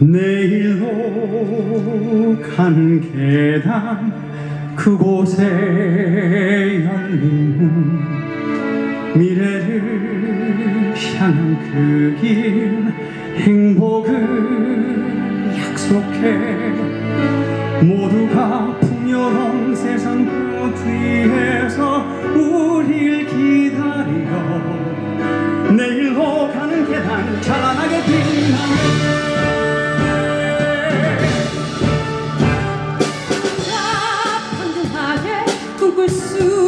내일로 가는 계단 그곳에 문 미래를 향한 그 길 행복을 약속해. 모두가 풍요로운 세상 그 뒤에서 우릴 기다려 내일로 가는 계단 찬란하게 빛나네 to